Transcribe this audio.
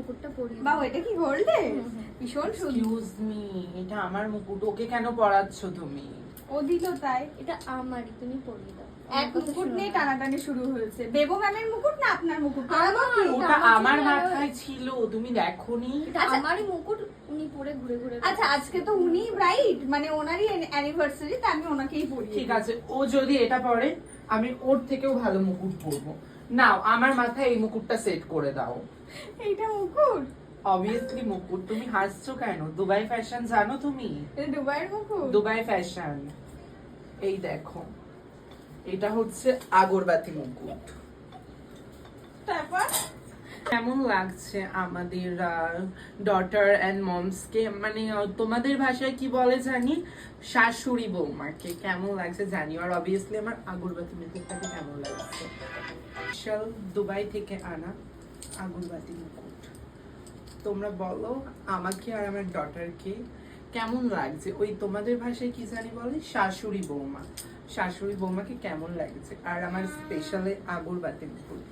মুকুটটা পরিয়ে বাহ এটা কি গোল্ডে। ভীষণ সুন্দর। মি এটা আমার মুকুট ওকে কেন পড়াচ্ছ তুমি? ও দিল তাই এটা আমারই তুমি পরিয়ে দাও। এক আমার মুকুট নিয়ে টানাটানি শুরু হয়েছে। বেবো ম্যামের মুকুট না আপনার মুকুট? ওটা আমার। মাথায় ছিল তুমি দেখোনি? এটা আচ্ছা। আমারই মুকুট উনি পরে ঘুরে ঘুরে আচ্ছা আজকে তো উনি ব্রাইট মানে ওনারই অ্যানিভার্সারি তা আমি ওনাকেই পড়ি ঠিক আছে ও যদি এটা পরে আমি ওর থেকেও ভালো মুকুট পরবো। নাও আমার মাথায় এই মুকুটটা সেট করে দাও। এইটা মুকুট? অবভিয়াসলি মুকুট তুমি হাসছো কেন? দুবাই ফ্যাশন জানো তুমি? দুবাইয়ের মুকুট? দুবাই ফ্যাশন এই দেখো এটা হচ্ছে আগরবাতি মুকুট। তারপর? কেমন লাগছে আমাদের ডটার অ্যান্ড মমসকে মানে তোমাদের ভাষায় কি বলে জানি? শাশুড়ি বৌমাকে কেমন লাগছে জানি? আর অবভিয়াসলি আমার আগরবাতি মুকুটটাকে কেমন লাগছে? স্পেশাল দুবাই থেকে আনা আগরবাতি মুকুট। তোমরা বলো আমাকে আর আমার ডটারকে কেমন লাগছে? ওই তোমাদের ভাষায় কি জানি বলে? শাশুড়ি বৌমা। শাশুড়ি বৌমাকে কেমন লাগছে? আর আমার স্পেশালে আগরবাতি মুকুট।